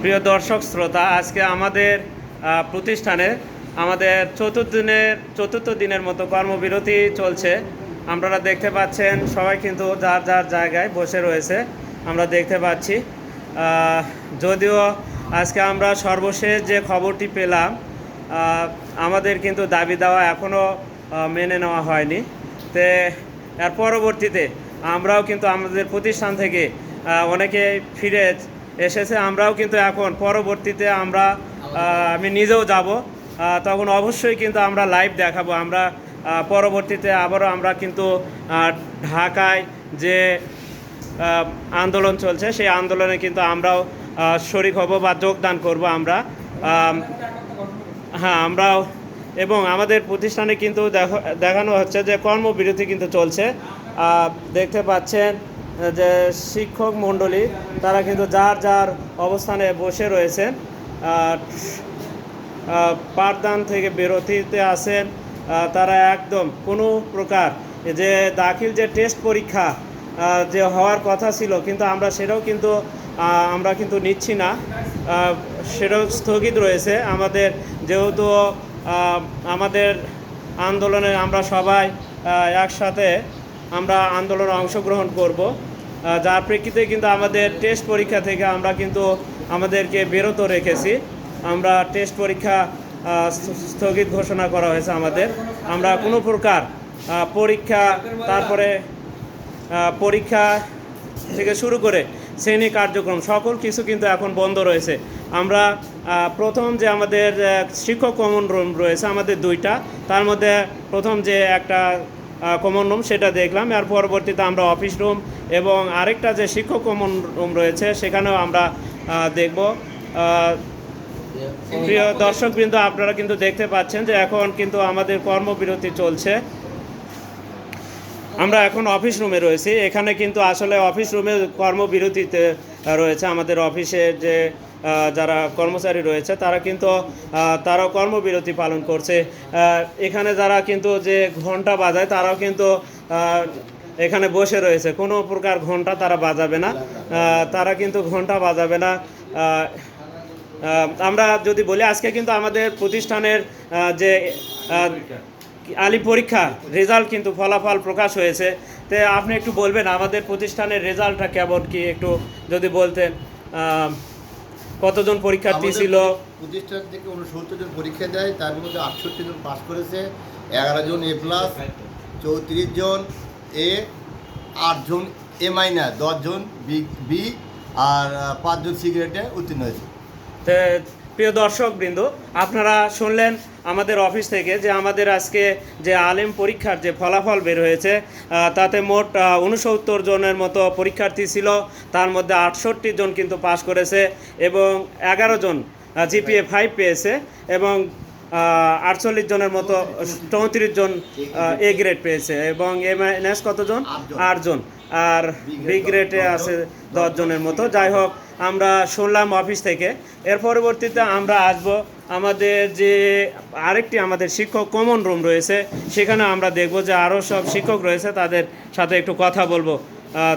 প্রিয় দর্শক, শ্রোতা, আজকে আমাদের প্রতিষ্ঠানে আমাদের চতুর্থ দিনের চতুর্থ দিনের মতো কর্মবিরতি চলছে। আপনারা দেখতে পাচ্ছেন, সবাই কিন্তু যার যার জায়গায় বসে রয়েছে, আমরা দেখতে পাচ্ছি। যদিও আজকে আমরা সর্বশেষ যে খবরটি পেলাম আমাদের কিন্তু দাবি দেওয়া এখনও মেনে নেওয়া হয়নি। তে, এর পরবর্তীতে আমরাও কিন্তু আমাদের প্রতিষ্ঠান থেকে অনেকে ফিরে এসেছে, আমরাও কিন্তু এখন পরবর্তীতে আমরা আমি নিজেও যাব। তখন অবশ্যই কিন্তু আমরা লাইভ দেখাবো। আমরা পরবর্তীতে আবারও আমরা কিন্তু ঢাকায় যে আন্দোলন চলছে, সেই আন্দোলনে কিন্তু আমরাও শরিক হব বা যোগদান করব আমরা। হ্যাঁ আমরাও, এবং আমাদের প্রতিষ্ঠানে কিন্তু দেখো- দেখানো হচ্ছে যে কর্মবিরতি কিন্তু চলছে। দেখতে পাচ্ছেন যে শিক্ষক মণ্ডলী, তারা কিন্তু যার যার অবস্থানে বসে রয়েছেন পাঠদান থেকে বিরতিতে আছেন তারা একদম কোনো প্রকার যে দাখিল যে টেস্ট পরীক্ষা যে হওয়ার কথা ছিল, কিন্তু আমরা সেটাও কিন্তু আমরা কিন্তু নিচ্ছি না সেটাও স্থগিত রয়েছে। আমাদের যেহেতু আমাদের আন্দোলনে আমরা সবাই একসাথে আমরা আন্দোলনে অংশগ্রহণ করব যার প্রেক্ষিতে কিন্তু আমাদের টেস্ট পরীক্ষা থেকে আমরা কিন্তু আমাদেরকে বিরত রেখেছি। আমরা টেস্ট পরীক্ষা স্থগিত ঘোষণা করা হয়েছে আমাদের। আমরা কোনো প্রকার পরীক্ষা, তারপরে পরীক্ষা থেকে শুরু করে শ্রেণি কার্যক্রম, সকল কিছু কিন্তু এখন বন্ধ রয়েছে। আমরা প্রথম যে আমাদের শিক্ষক কমন রুম রয়েছে আমাদের দুইটা, তার মধ্যে প্রথম যে একটা কমন রুম সেটা দেখলাম। আর পরবর্তীতে আমরা অফিস রুম এবং আরেকটা যে শিক্ষক কমন রুম রয়েছে, সেখানেও আমরা দেখব। প্রিয় দর্শকবৃন্দ, আপনারা কিন্তু দেখতে পাচ্ছেন যে এখন কিন্তু আমাদের কর্মবিরতি চলছে। আমরা এখন অফিস রুমে রয়েছি। এখানে কিন্তু আসলে অফিস রুমে কর্মবিরতিতে রয়েছে। আমাদের অফিসের যে যারা কর্মচারী রয়েছে, তারা কিন্তু তারাও কর্মবিরতি পালন করছে। এখানে যারা কিন্তু যে ঘণ্টা বাজায়, তারাও কিন্তু এখানে বসে রয়েছে। কোনো প্রকার ঘণ্টা তারা বাজাবে না। তারা কিন্তু ঘণ্টা বাজাবে না। আমরা যদি বলি, আজকে কিন্তু আমাদের প্রতিষ্ঠানের যে আহ, আলি পরীক্ষা রেজাল্ট কিন্তু ফলাফল প্রকাশ হয়েছে। তো আপনি একটু বলবেন আমাদের প্রতিষ্ঠানের রেজাল্টটা কেমন কি? একটু যদি বলতেন কতজন পরীক্ষার্থী ছিল? প্রতিষ্ঠান থেকে উনসত্তর জন পরীক্ষা দেয় তার মধ্যে আটষট্টি জন পাস করেছে এগারো জন এ প্লাস চৌত্রিশ জন এ আটজন এ মাইনাস দশজন বি বি আর পাঁচজন সিগারেটে উত্তীর্ণ হয়েছে। তো প্রিয় দর্শক বৃন্দ আপনারা শুনলেন আমাদের অফিস থেকে যে আমাদের আজকে যে আলেম পরীক্ষার যে ফলাফল বের হয়েছে তাতে মোট উনসত্তর জনের মতো পরীক্ষার্থী ছিল। তার মধ্যে আটষট্টি জন কিন্তু পাশ করেছে এবং এগারো জন জিপিএ ফাইভ পেয়েছে এবং আটচল্লিশ জনের মতো চৌত্রিশ জন এ গ্রেড পেয়েছে এবং এম এস কতজন আটজন। আর বি গ্রেডে আছে দশ জনের মতো। যাই হোক আমরা শুনলাম অফিস থেকে। এর পরবর্তীতে আমরা আসব আমাদের যে আরেকটি আমাদের শিক্ষক কমন রুম রয়েছে সেখানে আমরা দেখব যে আরও সব শিক্ষক রয়েছে, তাদের সাথে একটু কথা বলব।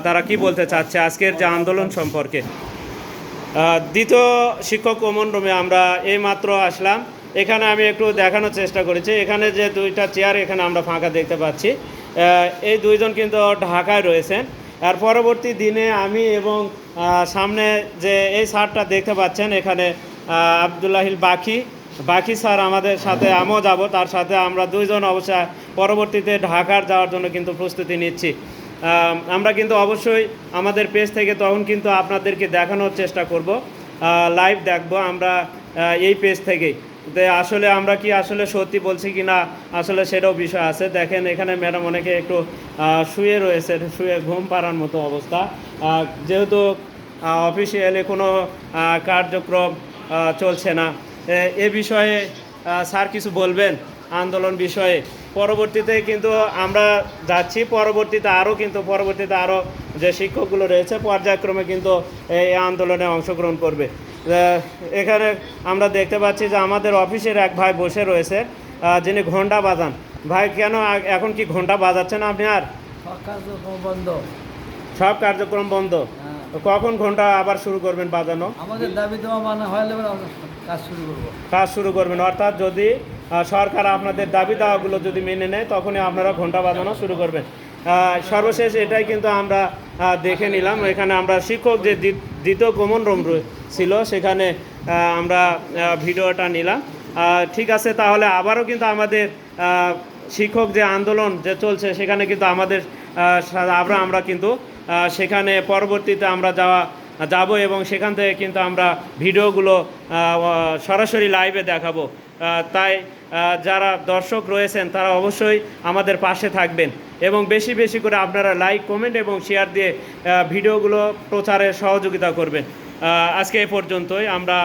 তারা কি বলতে চাচ্ছে আজকের যে আন্দোলন সম্পর্কে? দ্বিতীয় শিক্ষক কমন রুমে আমরা এই মাত্র আসলাম। এখানে আমি একটু দেখানোর চেষ্টা করেছি। এখানে যে দুইটা চেয়ার এখানে আমরা ফাঁকা দেখতে পাচ্ছি। এই দুইজন কিন্তু ঢাকায় রয়েছেন। আর পরবর্তী দিনে আমি এবং সামনে যে এই সারটা দেখতে পাচ্ছেন, এখানে আবদুল্লাহিল বাকি। বাকি স্যার আমাদের সাথে আমিও যাব, তার সাথে আমরা দুইজন অবশ্য পরবর্তীতে ঢাকার যাওয়ার জন্য কিন্তু প্রস্তুতি নিচ্ছি। আমরা কিন্তু অবশ্যই আমাদের পেজ থেকে তখন কিন্তু আপনাদেরকে দেখানোর চেষ্টা করব। লাইভ দেখব আমরা এই পেজ থেকেই আসলে আমরা কি আসলে সত্যি বলছি কি না, আসলে সেটাও বিষয় আছে। দেখেন এখানে ম্যাডাম অনেকে একটু শুয়ে রয়েছে, শুয়ে ঘুম পাড়ার মতো অবস্থা। যেহেতু অফিসিয়ালি কোনো কার্যক্রম চলছে না। এ- বিষয়ে স্যার কিছু বলবেন আন্দোলন বিষয়ে? পরবর্তীতে কিন্তু আমরা যাচ্ছি পরবর্তীতে আরও কিন্তু পরবর্তীতে আরও যে শিক্ষকগুলো রয়েছে পর্যায়ক্রমে কিন্তু এই আন্দোলনে অংশগ্রহণ করবে। এখানে আমরা দেখতে পাচ্ছি যে আমাদের অফিসের এক ভাই বসে রয়েছে যিনি ঘণ্টা বাজান। ভাই কেন এখন কি ঘণ্টা বাজাচ্ছেন আপনি আর সব কার্যক্রম বন্ধ। সব কার্যক্রম বন্ধ। কখন ঘণ্টা আবার শুরু করবেন বাজানো? আমাদের দাবি দেওয়া মানা হয়ে গেলে কাজ শুরু করব। কাজ শুরু করবেন অর্থাৎ যদি সরকার আপনাদের দাবি দাওয়াগুলো যদি মেনে নেয় তখনই আপনারা ঘণ্টা বাজানো শুরু করবেন। সর্বশেষ এটাই কিন্তু আমরা দেখে নিলাম। এখানে আমরা শিক্ষক যে দ্বিতীয় কমন রুম ছিল সেখানে আমরা ভিডিওটা নিলাম। ঠিক আছে তাহলে আবারও কিন্তু আমাদের শিক্ষক যে আন্দোলন যে চলছে সেখানে কিন্তু আমাদের সা- আমরা আমরা কিন্তু সেখানে পরবর্তীতে আমরা যাওয়া, যাব এবং সেখান থেকে কিন্তু আমরা ভিডিওগুলো সরাসরি লাইভে দেখাবো। তাই যারা দর্শক রয়েছেন, তারা অবশ্যই আমাদের পাশে থাকবেন এবং বেশি বেশি করে আপনারা লাইক কমেন্ট এবং শেয়ার দিয়ে ভিডিওগুলো প্রচারে সহযোগিতা করবেন। আজকে এ পর্যন্তই। আমরা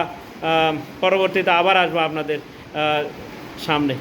পরবর্তীতে আবার আসব আপনাদের সামনে।